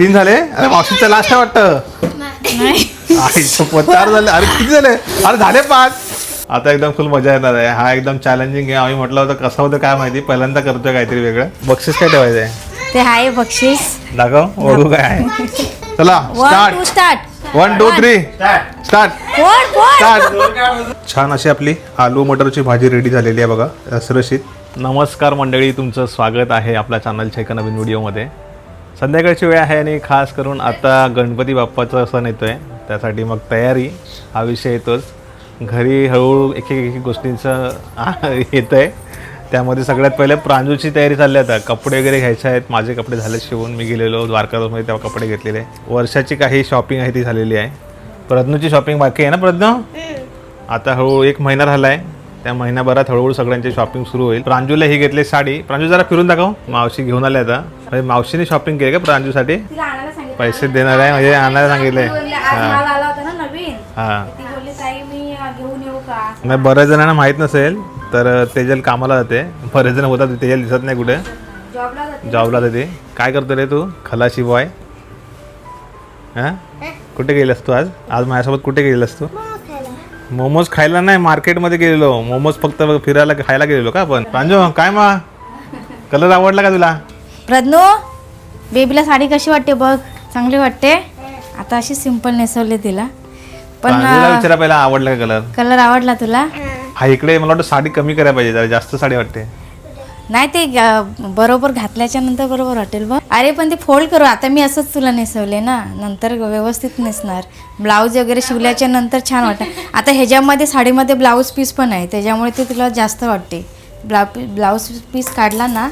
तीन झाले? अरे मावशीचं लास्ट आहे वाटतं. नाही. आई शपथ, चार झाले. अरे किती झाले? अरे झाले पाच. आता एकदम फुल मजा येणार आहे. हा एकदम चॅलेंजिंग गेम आम्ही म्हटलं होतं कसं होतं काय माहिती? पहिल्यांदा करतोय काहीतरी वेगळं. बक्षीस काय ठेवायचं आहे ते आहे बक्षीस. दाखव ओळखू काय आहे. चला one two start start one two three start start छान अशी आपली आलू मटरची भाजी रेडी झालेली आहे बघा रसरशीत नमस्कार मंडळी तुमचं स्वागत आहे आपल्या चॅनलच्या एका नवीन व्हिडिओमध्ये संध्याकाळची वेळ आहे आणि खास करून आता गणपती बाप्पाचा सण येतो आहे त्यासाठी मग तयारी हा विषय येतोच. घरी हळूहळू एक एक गोष्टींचं येतं आहे त्यामध्ये सगळ्यात पहिले प्रांजूची तयारी चालली आता. कपडे वगैरे घ्यायचे आहेत. माझे कपडे झाले शिवून. मी गेलेलो द्वारकामध्ये तेव्हा कपडे घेतलेले. वर्षाची काही शॉपिंग आहे ती झालेली आहे. प्रज्ञूची शॉपिंग बाकी आहे ना प्रज्ञू? आता हळूहळू एक महिना झाला आहे त्या महिन्याभरात हळूहळू सगळ्यांची शॉपिंग सुरू होईल. प्रांजूला ही घेतली साडी. प्रांजू जरा फिरून दाखव. मावशी घेऊन आले आता. म्हणजे मावशीने शॉपिंग केली का प्रांजूसाठी? पैसे देणार आहे म्हणजे आणायला सांगितले. हां. आला होता ना नवीन. हां. ती बोलली ताई मी घेऊन येऊ का? नाही बऱ्याच जणांना माहीत नसेल तर तेजल कामाला जाते. बरेच जण होतात तेजल दिसत नाही कुठे. जॉबला जाते. जॉबला जाते. काय करतो रे तू? खलाशी बॉय हां? कुठे गेलास तू आज? आज माझ्यासोबत कुठे गेलेलास तू? मोमोज खायला नाही मार्केटमध्ये गेलेलो. मोमोज फक्त फिरायला खायला गेलेलो का आपण? प्रांजू काय मा? कलर आवडला का तुला? प्रज्ञू बेबीला साडी कशी वाटते बघ? चांगली वाटते. आता अशी सिंपल नेसवली तिला. पण प्रांजूला विचारा पहिला आवडला का कलर? कलर आवडला तुला? हा इकडे मला वाटतं साडी कमी करायला पाहिजे जरा जास्त साडी वाटते. नाही ते बरोबर घातल्याच्या नंतर बरोबर वाटेल बघ. अरे पण ते फोल्ड करू. आता मी असंच तुला नेसवले ना. नंतर व्यवस्थित नेसणार. ब्लाऊज वगैरे शिवल्याच्या नंतर छान वाटतं आता ह्याच्यामध्ये साडीमध्ये ब्लाऊज पीस पण आहे. त्याच्यामुळे ते तुला जास्त वाटते. ब्ला ब्लाऊज पीस काढला ना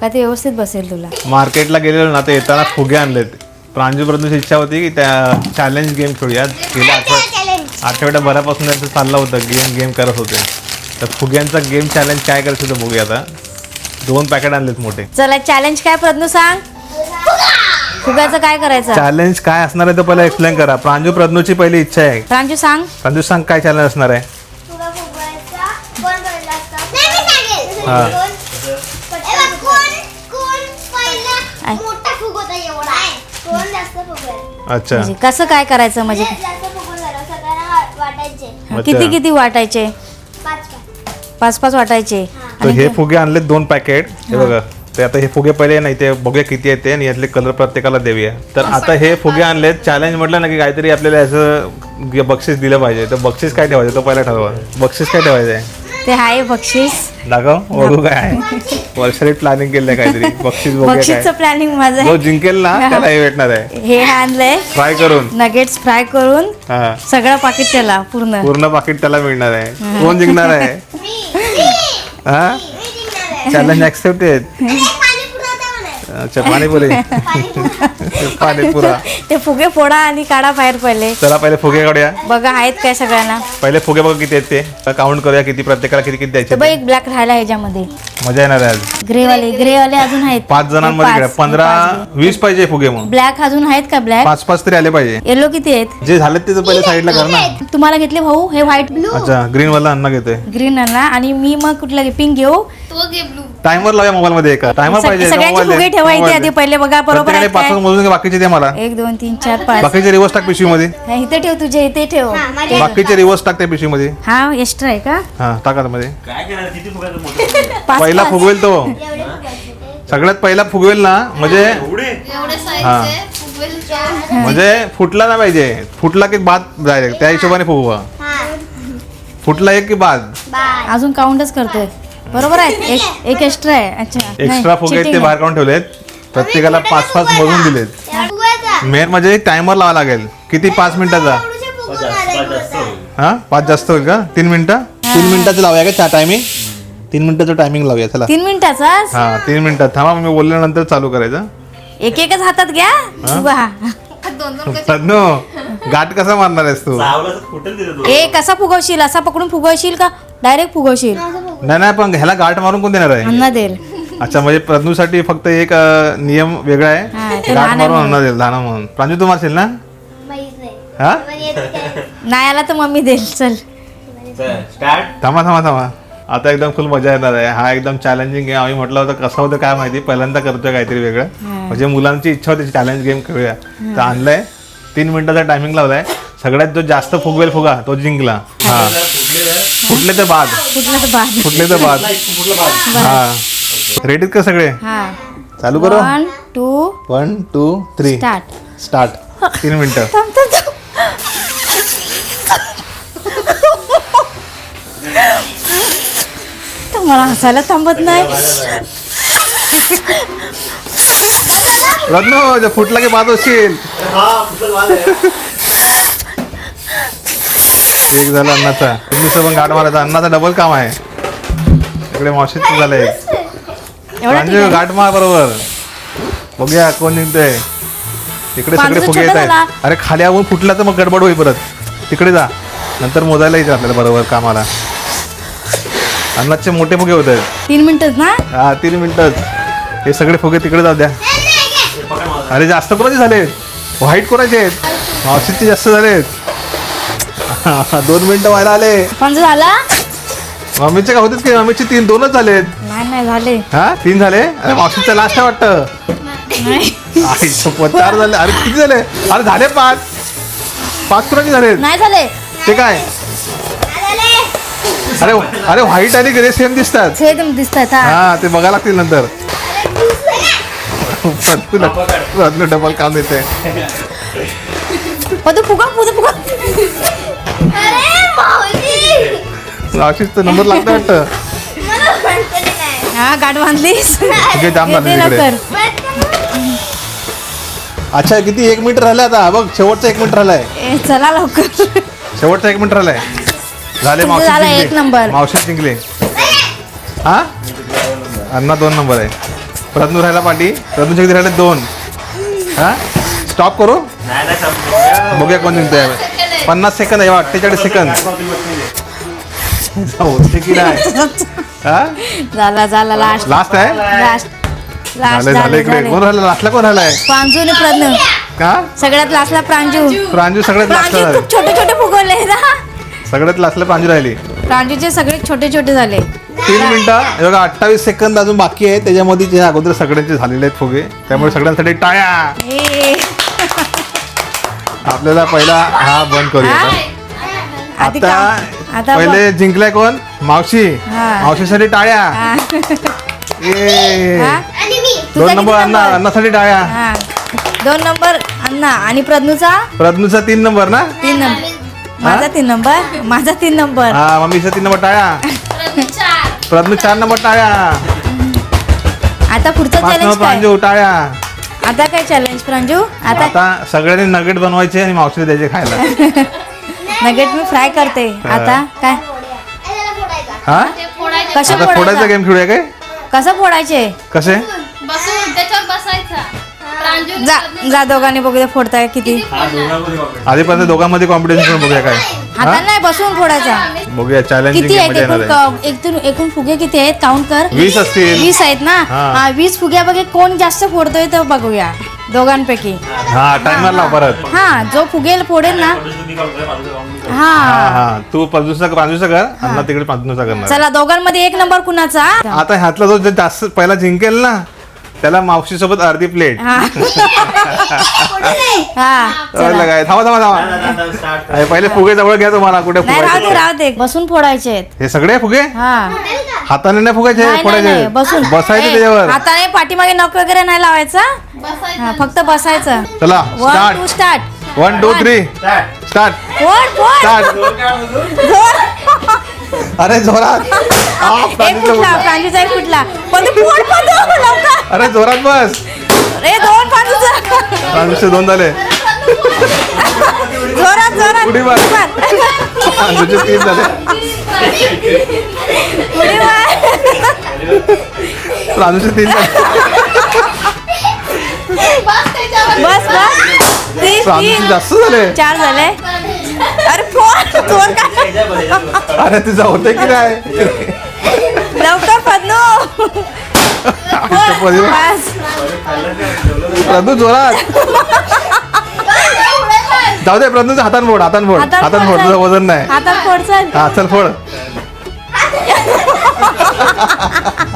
का ते व्यवस्थित बसेल तुला. मार्केटला गेलेलो ना तर येताना फुगे आणलेत. प्रांजू प्रज्ञूची इच्छा होती की त्या चॅलेंज गेम खेळूयात. गेल्या आठवड्यात आठवड्याभरापासून त्यांचं चाललं होतं गेम गेम करत होते. तर फुग्यांचा गेम चॅलेंज काय करायचं होतं बघूया आता. दोन पॅकेट आणलेत मोठे. चला चॅलेंज काय प्रज्ञू सांग? फुगाचं काय करायचं? चॅलेंज काय असणार आहे ते पहिला एक्सप्लेन करा. प्रांजू प्रज्ञूची पहिली इच्छा आहे. प्रांजू सांग. प्रांजू सांग काय चॅलेंज असणार आहे. तुला फुगवायचा कोण पहिला असतं? नाही मी सांगेल. हा. कोण ए बघ, कोण कोण पहिला आय. मोठा फुगवता एवढा? आहे कोण जास्त फुगवेल? अच्छा. म्हणजे कसं काय करायचं म्हणजे? जे जास्त फुगवून झालं सगळ्यांना वा- वाटायचे. किती किती वाटायचे? पाच पाच वाटायचे. तर हे फुगे आणलेत दोन पॅकेट हे बघा. ते आता हे फुगे पहिले नाही ते बघूया किती आहेत ते आणि यातले कलर प्रत्येकाला देऊया. तर आता हे फुगे आणलेत चॅलेंज म्हटलं ना की काहीतरी आपल्याला असं बक्षीस दिलं पाहिजे. तर बक्षीस काय ठेवायचं? तो पहिला ठरवा. बक्षीस काय ठेवायचं आहे ते आहे बक्षीस. दाखव ओळखू काय आहे? वर्षाने प्लॅनिंग केलं आहे काहीतरी. बक्षीस बक्षीसचं काय. प्लॅनिंग माझं जो आहे जिंकेल ना त्याला हे भेटणार आहे. हे आणलंय. फ्राय करून. नगेट्स फ्राय करून. हा. सगळं पाकिट त्याला पूर्ण. पूर्ण पाकिट त्याला मिळणार आहे. कोण जिंकणार आहे? हा? मी जिंकणार आहे. चॅलेंज ऍक्सेप्टेड अरे, पाणीपुरी आता म्हणायचं. अच्छा पाणीपुरी. पाणीपुरा. ते फुगे फोडा आणि काढा बाहेर पहिले. चला पहिले फुगे काढूया. बघा आहेत काय सगळ्यांना? पहिले फुगे बघा किती आहेत ते. काउंट करूया किती प्रत्येकाला किती किती द्यायचे बघ एक ब्लॅक राहिला ह्याच्यामध्ये. मजा येणार आहे आज. ग्रे वाले ग्रे वाले अजून आहेत. पाच जणांमध्ये इकडे पंधरा वीस पाहिजे फुगे मग ब्लॅक अजून आहेत का ब्लॅक पाच पाच तरी आले पाहिजे. येलो किती आहेत? जे झाले ते तर पहिले साईडला कर ना. तुम्हाला घेतले भाऊ? हे व्हाईट ब्लू अच्छा ग्रीन वाला अन्न घेतोय. ग्रीन आणला आणि मी मग कुठला पिंक घेऊ? टायमर लावूया मोबाईल मध्ये एका. टायमर पाहिजे सगळ्यांचे फुगे ठेवायचे आधी. पहिले बघा बरोबर आहेत पाच मोजून घे बाकीचे दे मला. एक दोन तीन चार पाच. बाकीचे रिवर्स टाक पिशवीमध्ये. हा, इथे ठेव तुझे इथे ठेव. हा, बाकीचे रिवर्स टाक त्या पिशवीमध्ये. हा एक्स्ट्रा आहे का? हा टाका मध्ये. पहिला. फुगवेल तो. सगळ्यात पहिला फुगवेल ना म्हणजे हा. म्हणजे फुटला ना पाहिजे. फुटला की बाद डायरेक्ट त्या हिशोबाने फुगवा. हा. फुटला एक की बाद. अजून काउंटच करतोय. बरोबर आहे. एक एक एक्स्ट्रा आहे. अच्छा. एक्स्ट्रा फुगे ते बाहेर काढून ठेवलेत. प्रत्येकाला पाच पाच मोजून दिलेत. मेन म्हणजे टायमर लावा लागेल. किती? पाच मिनिटाचा. हा? पाच जास्त होईल का? तीन मिनिटं? तीन मिनिटाचं लावूया का टायमिंग तीन मिनिटाचं टायमिंग लावूया चला. तीन मिनिटाचा? हा तीन मिनिटात. थांबा मी बोलल्यानंतर चालू करायचं. एक एकच हातात घ्या. तज्ञ गाठ कसा मारणार आहेस तू? ए कसा फुगवशील? असा पकडून फुगवशील का? डायरेक्ट फुगवशील. नाही नाही पण ह्याला गाठ मारून कोण देणार आहे? अन्न देईल. अच्छा म्हणजे प्रज्ञूसाठी फक्त एक अं, नियम वेगळा हा, आहे ते गाठ लहान मारून आणणार देईल लहान म्हणून. प्रांजू तू मारशील ना? माहीत नाही. हा? पण येत काय. नाही. आला तर मम्मी देईल चल. स्टार्ट थांबा थांबा थांबा. आता एकदम फुल मजा येणार आहे. हा एकदम चॅलेंजिंग गेम आम्ही म्हटलं होतं कसं होतं काय माहिती पहिल्यांदा करतोय काहीतरी वेगळं. म्हणजे मुलांची इच्छा होती चॅलेंज गेम खेळूया. तर आणलंय. तीन मिनिटाचा टायमिंग लावलाय. सगळ्यात जो जास्त फुगवेल फुगा तो जिंकला. हा. फुटले तर बाद. कुठलं तर बाद. फुटले तर बाद. हा. रेडीत का सगळे? हा. चालू करू. One two one two three start start तीन मिनिटं. थांब थांब थांब. तर मला हसायला थांबत नाही. रत्नो जर फुटला की बाद होशील एक झालं अन्नाचा. तुमचं पण गाठ मारायचा. अन्नाचा डबल काम आहे. इकडे मावशीचं झालंय प्रांजू गाठ मार बरोबर. बघूया कोण निघतंय. इकडे सगळे फुगे येत झाला. आहे अरे खाली आवून फुटला तर मग गडबड होईल परत. तिकडे जा. नंतर मोजायला येते आपल्याला बरोबर कामाला. अन्नाचे मोठे फुगे होत आहेत. तीन मिनिटच ना? हा तीन मिनिटच. हे सगळे फुगे तिकडे जाऊ द्या. अरे जास्त कोणाचे झाले? व्हाईट कोणाचे आहेत? मावशीचे जास्त झालेत. दोन मिनिटं व्हायला आले. पण झाला? मम्मीचे का होतेच की मम्मीचे तीन दोनच झालेत. नाही नाही झाले. हा तीन झाले? अरे मावशीचं लास्ट आहे वाटतं. नाही. आई शपथ, चार झाले. अरे किती झाले? अरे झाले पाच. पाच कोणाचे झालेत नाही झाले. ते काय? अरे अरे व्हाईट आणि ग्रे सेम दिसतात. एकदम दिसतात हा. हा ते बघायला लागतील नंतर. डबल काम देते पदू फुगा फुगा. अरे मावशीच नंबर लागतं वाटतं. हा गाठ बांधलीस? जाम झाले येते तिकडे लवकर. अच्छा किती? एक मिनिट राहिलं आता. बघ शेवटचा एक मिनिट राहिलाय. ए, चला लवकर. शेवटचा एक मिनिट राहिलाय. झाले तुमचं मावशी झालं एक जिंकले नंबर. मावशी जिंकले. हा? अण्णा दोन नंबर आहे. प्रज्ञू राहिला पाठी. प्रज्ञूच्या किती राहिले दोन. हा? स्टॉप करू? बघूया कोण जिंकतोय. पन्नास सेकंद आहे अठ्ठेचाळीस सेकंद. होते की नाही हा झाला झाला लास्ट लास्ट आहे लास्ट लास्ट झाले झाले झाले इकडे कोण राहिला लास्टला कोण राहिलाय प्रांजू आणि प्रज्ञू का सगळ्यात लास्टला प्रांजू प्रांजू सगळ्यात प्रांजू खूप छोटे छोटे फुगवले ना सगळ्यात लास्टला प्रांजू राहिली. प्रांजूचे सगळे छोटे छोटे झाले. तीन मिनिटं. हे बघा अठ्ठावीस सेकंद अजून बाकी आहे त्याच्यामध्ये जे अगोदर सगळ्यांचे झालेले आहेत फुगे त्यामुळे सगळ्यांसाठी टाळ्या. आपल्याला पहिला हा बंद करूया. आता. आधी आता काम- आता पहिले जिंकलाय कोण? मावशी. हा. मावशीसाठी टाळ्या. हा. ए दोन नंबर अण्णा? अण्णासाठी टाळ्या. हा. दोन नंबर अण्णा. आणि प्रज्ञूचा? प्रज्ञूचा तीन नंबर ना? तीन नंबर. माझा तीन नंबर? माझा तीन नंबर. हा मम्मीचा तीन नंबर टाळ्या. प्रज्ञू चार. नंबर टाळ्या. आता पुढचा पाच चॅलेंज नंबर काय? प्रांजू टाळ्या. आता काय चॅलेंज प्रांजू? आता आता सगळ्यांनी नगेट बनवायचे आणि मावशीला द्यायचे खायला. नगेट मी फ्राय करते. आता काय? हा? कसं आता फोडायचा. फोडायचं? गेम खेळूया काय? कसं फोडायचे? कसे? बसून त्याच्यावर बसायचा. प्रांजू जा जा दोघांनी बघूया फोडताय किती? आधीपर्यंत दोघांमध्ये कॉम्पिटिशन बघूया काय? हातात नाही बसून फोडायचा. बघूया चॅलेंजिंग किती आहेत येणार एकूण आहे. क- एकूण एकूण फुगे किती आहेत? काउंट कर. वीस असतील. वीस आहेत ना? हा. हा वीस फुग्यापैकी कोण जास्त फोडतोय तर बघूया. दोघांपैकी. हा टाइमर लाव परत. हा जो फुगेल फोडेल ना. हा. हा तू पंचवीसचा प्रांजूचा कर अण्णा तिकडे पंचवीसचा करणार. चला दोघांमध्ये एक नंबर कुणाचा? आता ह्यातला जो जास्त पहिला जिंकेल ना त्याला मावशी सोबत अर्धी प्लेट हा. हा. काय थांबा थांबा थांबा. अरे पहिले फुगे जवळ घ्या तुम्हाला कुठे नाही राहू दे फुगायचे राहू दे. बसून फोडायचे आहेत. हे सगळे फुगे? हा. हाताने नाही फुगायचे नाही, नाही, फोडायचे. बसून. बसायचे ए, त्याच्यावर. हाताने पाठीमागे नख वगैरे नाही लावायचा? हा, फक्त बसायचं. चला one two start start one two three start start जोर. अरे जोरात. आ, एक प्रांजूचा फुटला फुटला. प्रांजूचा एक फुटला. पण तू फोड पण तू, लवकर. अरे जोरात बस. रे दोन प्रांजूचा प्रांजूचे दोन झाले. जोरात जोरात. उडी मार. मार. प्रांजूचे तीन झाले. उडी मार. प्रांजूचे तीन झाले. बस बस बस. तीन प्रांजूचे तीन जास्त झाले. चार झाले. अरे काय अरे तुझा होते की नाही? लवकर पद्नू. बस प्रदू जोरात. जाऊ दे प्रदूचं हातान फोड हातान फोड. हातात हातान फोड फोड. तुझं वजन नाही. हातात फोड चल. हा चल फोड.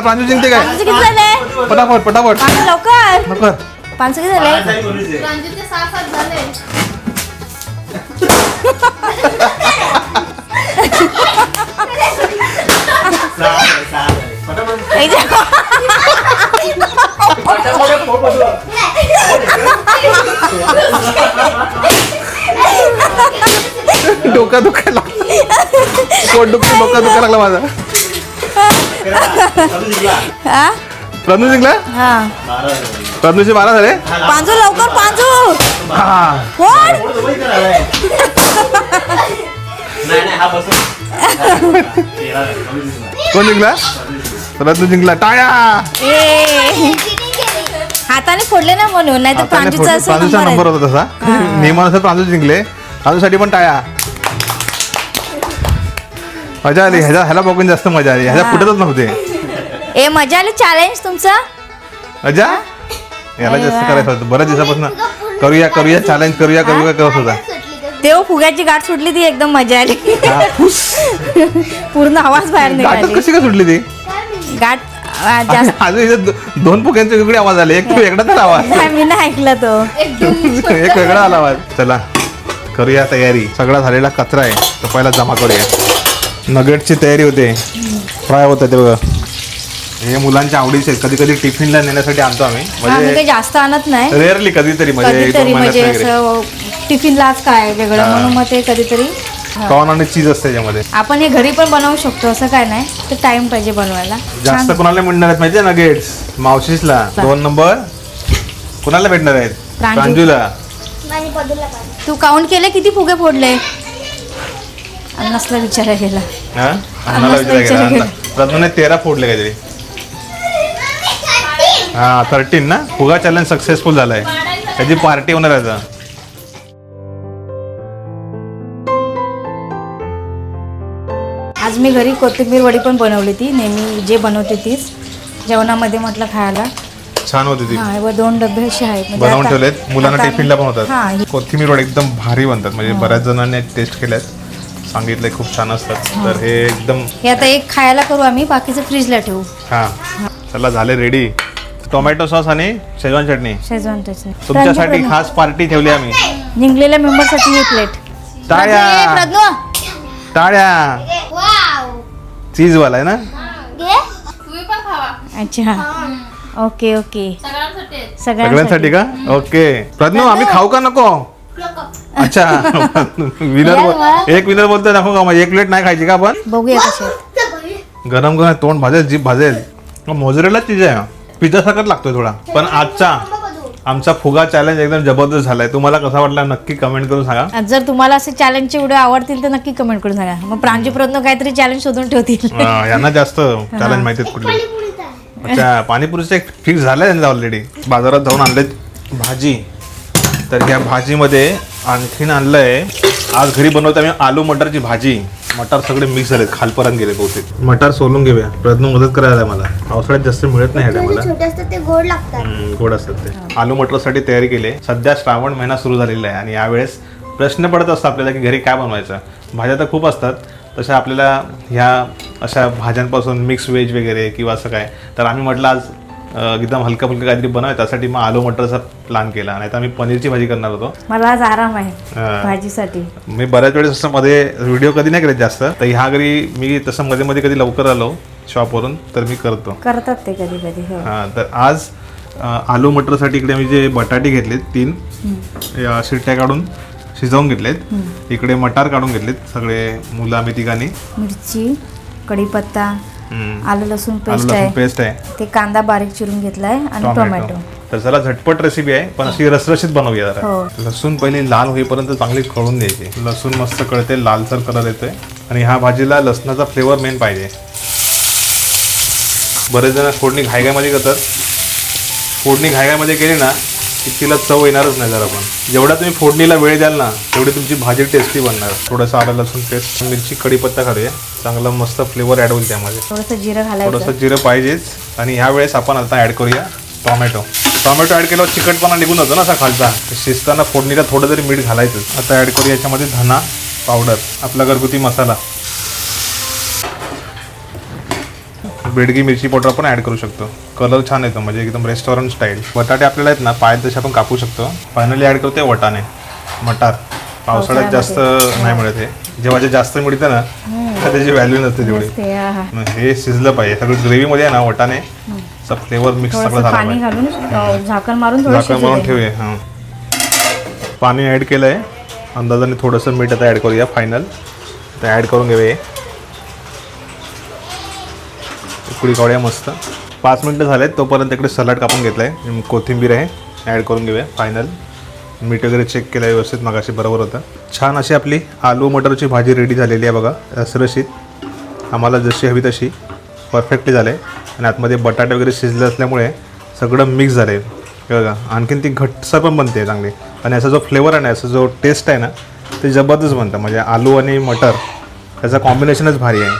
प्रांजू जिंकते काय? पाचशे किती झाले? पटापट पटापट. पाच लवकर. लवकर. पाचशे किती झाले? झाले. डोका दुखायला पोट दुखतं डोका दुखायला लागला माझा. हा? प्रज्ञू जिंकला? हा. प्रज्ञूचे बारा झाले. पांजू लवकर पांजू हा. कोण? नाही नाही हा बसून तेरा झाले, कमी दिसला. कोण जिंकला? प्रज्ञू जिंकला. टाळ्या! ए! हाताने फोडले ना म्हणून नाही तर प्रांजूचा फोटो- असं प्रांजूचा नंबर नंबर आहे. होता तसा. नियमानुसार प्रांजू जिंकले. प्रांजूसाठी पण टाळ्या. मजा आली. ह्याच्या ह्याला बघून जास्त मजा आली. ह्याच्या फुटतच नव्हते. ए मजा आली चॅलेंज तुमचं? मजा? याला जास्त. करायचं होतं. बऱ्याच दिवसापासून करूया करूया चॅलेंज करूया करूया करत होता. तेव्हा फुग्याची गाठ सुटली ती एकदम मजा आली. पूर्ण आवाज बाहेर गाठच निघाली. कशी काय सुटली ती? गाठ आ, जास्त आज इथे दो- दोन पुक्यांचे वेगळे आवाज आले. एक वेगळा तर आवाज. नाही मी नाही ऐकला तो. एक वेगळा आला आवाज. चला करूया तयारी. सगळा झालेला कचरा आहे. तो पहिला जमा करूया. नगेटची तयारी होते. फ्राय होतं ते बघा. हे मुलांच्या आवडीचे कधी कधी टिफिनला नेण्यासाठी आणतो आम्ही. आम्ही काही म्हणजे जास्त आणत नाही. रेअरली कधीतरी म्हणजे एक दोन कधीतरी म्हणजे महिन्यात वगैरे. असं टिफिनलाच काय वेगळं. म्हणून मग ते कधीतरी कॉर्न आणि चीज असते त्याच्यामध्ये आपण हे घरी पण बनवू शकतो असं काय नाही. तर टाइम पाहिजे बनवायला. जास्त. कोणाला मिळणार आहेत माहितीये नगेट्स मावशीसला. दोन नंबर. कुणाला भेटणार आहेत? प्रांजू. प्रांजूला. तू काउंट केले? किती फुगे फोडले? अन्नासला विचारा गेला हा? अन्नाला अन्नासला विचारा विचारा गेला प्रथमने तेरा फोडले काहीतरी. हा थर्टीन ना? फुगा चॅलेंज सक्सेसफुल झालाय. त्याची पार्टी होणार आहे आता. आज मी घरी कोथिंबीर वडी पण बनवली ती. नेहमी जे बनवते तीच. जेवणामध्ये म्हटलं खायला. छान होती ती. हा व दोन डबे असे आहेत. म्हणजे बनवून आता- ठेवलेत. मुलांना आता- टिफिनला पण हा होतात. ही- कोथिंबीर वडे एकदम भारी बनतात. म्हणजे बऱ्याच जणांनी टेस्ट केल्यात. सांगितलंय खूप छान असतात. तर हे एकदम हे आता एक खायला करू आम्ही. बाकीचं फ्रीजला ठेवू. हा. चला झाले रेडी टोमॅटो सॉस आणि शेजवान चटणी शेजवान त्याचे तुमच्यासाठी खास पार्टी ठेवली आम्ही. जिंकलेल्या मेंबरसाठी ही प्लेट टाळ्या. प्रज्ञा टाळ्या. चीजवाला आहे ना? घे. तुम्ही पण खावा अच्छा ओके ओके. सगळ्यांसाठी. सगळ्यांसाठी. का? ओके. प्रज्ञू आम्ही खाऊ का नको. अच्छा. विनर एक विनर बोलतो नको का म्हणजे एक प्लेट नाही खायची का आपण? बघूया कसे. गरम गरम तोंड भाजेल जीभ भाजेल. मोजरेला चीज आहे पिझ्झा सारखंच लागतोय थोडा. पण आजचा. आमचा फुगा चॅलेंज एकदम जबरदस्त झालाय. तुम्हाला कसा वाटला नक्की कमेंट करून सांगा. आज जर तुम्हाला असे चॅलेंजचे व्हिडिओ आवडतील तर नक्की कमेंट करून सांगा. मग प्रांजू प्रयत्न काहीतरी चॅलेंज शोधून ठेवतील. यांना जास्त चॅलेंज माहिती कुठले. अच्छा पाणीपुरीचं एक फिक्स झालंय त्यांचं ऑलरेडी बाजारात जाऊन आणलेत भाजी. तर ह्या भाजीमध्ये आणखीन आणलंय. आज घरी बनवतो आम्ही आलू मटरची भाजी. मटार सगळे मिक्स झालेत खालपर्यंत गेले बहुतेक. मटार सोलून घेऊया. प्रयत्न मदत करायला मला. पावसाळ्यात जास्त मिळत नाही ह्या टायमाला छोटे असतात ते गोड लागतात. हम्म, गोड असतात ते. आलू मटरसाठी तयारी केली. आहे. सध्या श्रावण महिना सुरू झालेला आहे आणि यावेळेस प्रश्न पडत असतो आपल्याला की घरी काय बनवायचं. भाज्या तर खूप असतात. तशा आपल्याला ह्या अशा भाज्यांपासून मिक्स व्हेज वगैरे किंवा असं काय. तर आम्ही म्हटलं आज एकदम हलका फुलका काहीतरी बनवाय त्यासाठी मग आलू मटरचा प्लॅन केला. नाही तर आम्ही पनीरची भाजी करणार होतो. मला आज आराम आहे. भाजीसाठी. मी बऱ्याच वेळेस असं मध्ये व्हिडिओ कधी नाही केले जास्त तर ह्या घरी मी तसं मध्ये मध्ये कधी लवकर आलो शॉपवरून तर मी करतो. करतात ते कधी कधी हो. हां तर आज आलू मटरसाठी इकडे आम्ही जे बटाटे घेतलेत तीन या शिट्ट्या काढून शिजवून घेतलेत. इकडे मटार काढून घेतलेत सगळे मुलं आम्ही तिघांनी. मिरची कढीपत्ता. आलं लसूण पेस्ट आहे. पेस्ट आहे. ते कांदा बारीक चिरून घेतलाय आणि टोमॅटो टोमॅटो तर चला झटपट रेसिपी आहे पण अशी रसरशीत बनवूया हो. जरा लसूण पहिले लाल होईपर्यंत चांगली कळून द्यायची लसूण मस्त कळते लालसर कलर येतोय. आणि ह्या भाजीला लसणाचा फ्लेवर मेन पाहिजे. बरेच जण फोडणी घायघायमध्ये करतात. फोडणी घायघायमध्ये केली ना की तिला चव येणारच नाही जरा पण. जेवढा तुम्ही फोडणीला वेळ द्याल ना तेवढी तुमची भाजी टेस्टी बनणार. थोडंसं आलं लसूण पेस्ट मिरची कढीपत्ता घालूया. चांगला मस्त फ्लेवर ॲड होईल त्यामध्ये. थोडंसं जिरं घालायचं. थोडंसं जिरं पाहिजेच. आणि ह्या वेळेस आपण आता ॲड करूया टॉमॅटो टॉमॅटो ॲड केल्यावर चिकटपणा निघून जातो ना असा खालचा शिजताना फोडणीला थोडं तरी मीठ घालायचं आता ॲड करूया याच्यामध्ये धना पावडर आपला घरगुती मसाला. बेडगी मिरची पावडर आपण ॲड करू शकतो. कलर छान येतो म्हणजे एकदम रेस्टॉरंट स्टाईल बटाटे आपल्याला आहेत ना पायात तसे आपण कापू शकतो. फायनली ॲड करतोय वटाणे. मटार. पावसाळ्यात जास्त नाही मिळत हे. जेव्हा जे जास्त मिळतं ना तर त्याची व्हॅल्यू नसते तेवढी. हे शिजलं पाहिजे. सगळं ग्रेव्हीमध्ये आहे ना वटाणे फ्लेवर मिक्स सगळं झालं झाकण मारून झाकण मारून. ठेवूया हां. पाणी ॲड केलं आहे अंदाजाने थोडंसं मीठ आता ॲड करूया फायनल तर ॲड करून घेऊया हे. उकळी काढूया मस्त. पाच मिनटं झालेत तोपर्यंत इकडे सलाड कापून घेतलं आहे कोथिंबीर आहे ॲड करून घेऊया फायनल मीठ वगैरे चेक केलं आहे व्यवस्थित मगाशी बरोबर होतं. छान अशी आपली आलू मटरची भाजी रेडी झालेली आहे बघा रसरशीत आम्हाला जशी हवी तशी परफेक्टली झाले. आणि आतमध्ये बटाटे वगैरे शिजले असल्यामुळे सगळं मिक्स झालं आहे बघा आणखीन ती घट्टसर पण बनते चांगली. आणि याचा जो फ्लेवर आहे ना याचा जो टेस्ट आहे ना ते जबरदस्त बनतं. म्हणजे आलू आणि मटर त्याचं कॉम्बिनेशनच भारी आहे.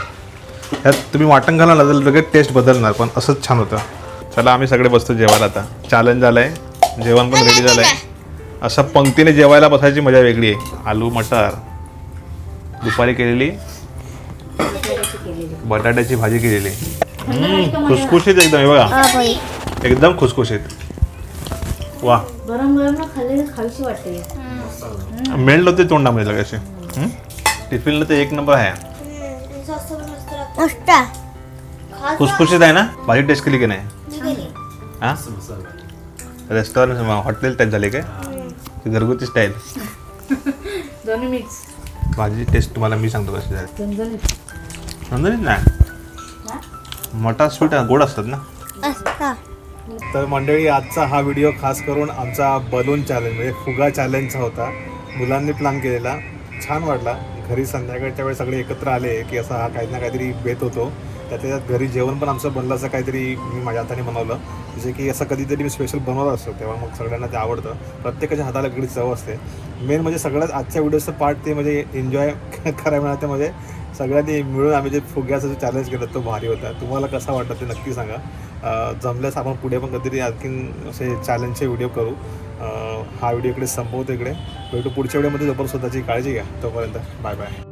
ह्यात तुम्ही वाटण घाला ना तर लगेच टेस्ट बदलणार पण असंच छान होतं. चला आम्ही सगळे बसतो जेवायला आता. चॅलेंज झालं आहे जेवण पण रेडी झालं आहे असं पंक्तीने जेवायला बसायची मजा वेगळी आहे. आलू मटर दुपारी केलेली बटाट्याची भाजी केलेली. खुसखुशीत एकदम हे बघा. एकदम खुसखुशीत. वा. गरम गरम ना खाल्लेली खावीशी वाटते. मेल्ट होते तोंडामध्ये लगेच? टिफिनला ते एक नंबर आहे. मस्त खुसखुशीत आहे ना? भाजी टेस्ट केली की नाही. हां? रेस्टॉरंट हॉटेल टाईप झाले काय? ते घरगुती स्टाईल दोन्ही मिक्स भाजी टेस्ट तुम्हाला मी सांगतो कशी झाली. नंदनीत नाही. मटा स्वीट गोड असतात ना. तर मंडळी आजचा हा व्हिडिओ खास करून आमचा बलून चॅलेंज म्हणजे फुगा चॅलेंजचा होता. मुलांनी प्लॅन केलेला. छान वाटला. घरी संध्याकाळच्या वेळेस सगळे एकत्र आले की असा हा काही ना काहीतरी बेत होतो. त्याच्या घरी जेवण पण आमचं बनलं असं काहीतरी मी माझ्या हाताने बनवलं. जे की असं कधीतरी मी स्पेशल बनवत असतो तेव्हा मग सगळ्यांना ते आवडतं. प्रत्येकाच्या हाताला वेगळी चव असते. मेन म्हणजे सगळ्यात आजच्या व्हिडिओचं पार्ट ते म्हणजे एन्जॉय करायला मिळालं म्हणजे सगळ्यांनी मिळून आम्ही जे फुग्याचं जे चॅलेंज केलं तो भारी होता. तुम्हाला कसा वाटतं ते नक्की सांगा. जमल्यास आपण पुढे पण कधीतरी आणखीन असे चॅलेंजचे व्हिडिओ करू. हा व्हिडिओ इकडे संपवतो इकडे. भेटू पुढच्या व्हिडिओमध्ये जोपर्यंत स्वतःची काळजी घ्या. तोपर्यंत बाय बाय